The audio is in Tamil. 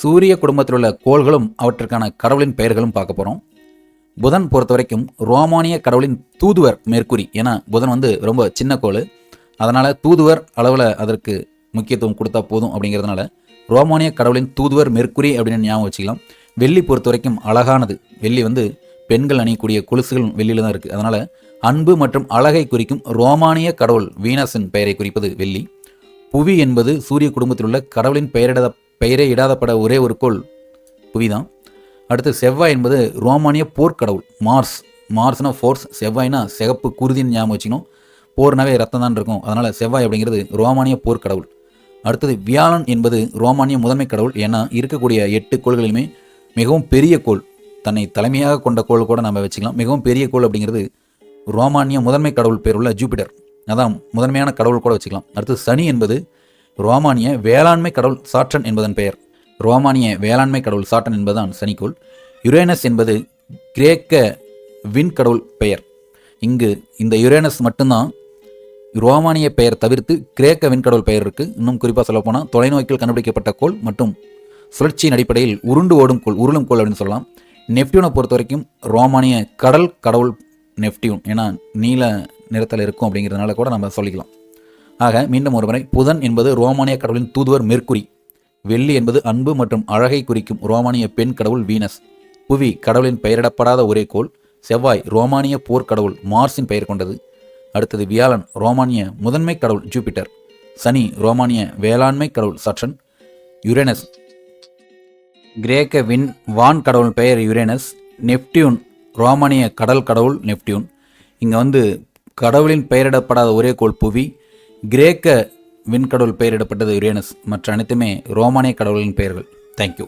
சூரிய குடும்பத்தில் உள்ள கோள்களும் அவற்றுக்கான கடவுளின் பெயர்களும் பார்க்க போகிறோம் புதன் பொறுத்த வரைக்கும் ரோமானிய கடவுளின் தூதுவர் மேற்குறி ஏன்னா புதன் வந்து ரொம்ப சின்ன கோள். அதனால் தூதுவர் அளவில் அதற்கு முக்கியத்துவம் கொடுத்தா போதும் அப்படிங்கிறதுனால ரோமானிய கடவுளின் தூதுவர் மெர்க்குரி அப்படின்னு ஞாபகம் வச்சுக்கலாம். வெள்ளி பொறுத்த வரைக்கும் அழகானது. வெள்ளி வந்து பெண்கள் அணியக்கூடிய கொலுசுகள் வெள்ளியில் தான் இருக்குது அதனால் அன்பு மற்றும் அழகை குறிக்கும் ரோமானிய கடவுள் வீனஸின் பெயரை குறிப்பது வெள்ளி. புவி என்பது சூரிய குடும்பத்தில் உள்ள கடவுளின் பெயரிட பெயரே இடாதப்பட ஒரே ஒரு கோள் புவிதான். அடுத்து செவ்வாய் என்பது ரோமானிய போர்க்கடவுள் மார்ஸ். மார்ஸ்னா ஃபோர்ஸ் செவ்வாய்னா சிகப்பு குருதின்னு ஞாபகம் வச்சுக்கணும். போர்னாவே ரத்தம் தான் இருக்கும். அதனால் செவ்வாய் அப்படிங்கிறது ரோமானிய போர்க்கடவுள். அடுத்தது வியாழன் என்பது ரோமானிய முதன்மை கடவுள். ஏன்னா இருக்கக்கூடிய எட்டு கோள்களிலுமே மிகவும் பெரிய கோள். தன்னை தலைமையாக கொண்ட கோள் கூட நம்ம வச்சுக்கலாம். மிகவும் பெரிய கோள் அப்படிங்கிறது ரோமானிய முதன்மை கடவுள் பேர் உள்ள ஜூபிட்டர். அதான் முதன்மையான கடவுள் கூட வச்சுக்கலாம். அடுத்து சனி என்பது ரோமானிய வேளாண்மை கடவுள் சாட்டன் என்பதன் பெயர். ரோமானிய வேளாண்மை கடவுள் சாட்டன் என்பதுதான் சனிக்கோள். யுரேனஸ் என்பது கிரேக்க விண்கடவுள் பெயர். இங்கு இந்த யுரேனஸ் மட்டும்தான் ரோமானிய பெயர் தவிர்த்து கிரேக்க விண்கடவுள் பெயர் இருக்கு. இன்னும் குறிப்பாக சொல்லப்போனால் தொலைநோக்கில் கண்டுபிடிக்கப்பட்ட கோள் மற்றும் சுழற்சியின் அடிப்படையில் உருண்டு ஓடும் கோள் உருளும் கோள் அப்படின்னு சொல்லலாம். நெப்டியூனை பொறுத்த வரைக்கும் ரோமானிய கடல் கடவுள் நெப்டியூன். ஏன்னா நீல நிறத்தில் இருக்கும் அப்படிங்கிறதுனால கூட நம்ம சொல்லிக்கலாம். ஆக மீண்டும் ஒருமுறை புதன் என்பது ரோமானிய கடவுளின் தூதுவர் மெர்க்குரி வெள்ளி என்பது அன்பு மற்றும் அழகை குறிக்கும் ரோமானிய பெண் கடவுள் வீனஸ் புவி கடவுளின் பெயரிடப்படாத ஒரே கோள் செவ்வாய் ரோமானிய போர்க்கடவுள் மார்ஸின் பெயர் கொண்டது. அடுத்தது வியாழன் ரோமானிய முதன்மை கடவுள் ஜூபிட்டர் சனி ரோமானிய வேளாண்மை கடவுள் சட்டன் யுரேனஸ் கிரேக்க விண் வான் கடவுள் பெயர் யுரேனஸ் நெப்டியூன் ரோமானிய கடல் கடவுள் நெப்டியூன். இங்கே வந்து கடவுளின் பெயரிடப்படாத ஒரே கோள் புவி கிரேக்க விண்கடவுள் பெயரிடப்பட்டது யுரேனஸ் மற்ற அனைத்துமே ரோமானிய கடவுளின் பெயர்கள். தேங்க்யூ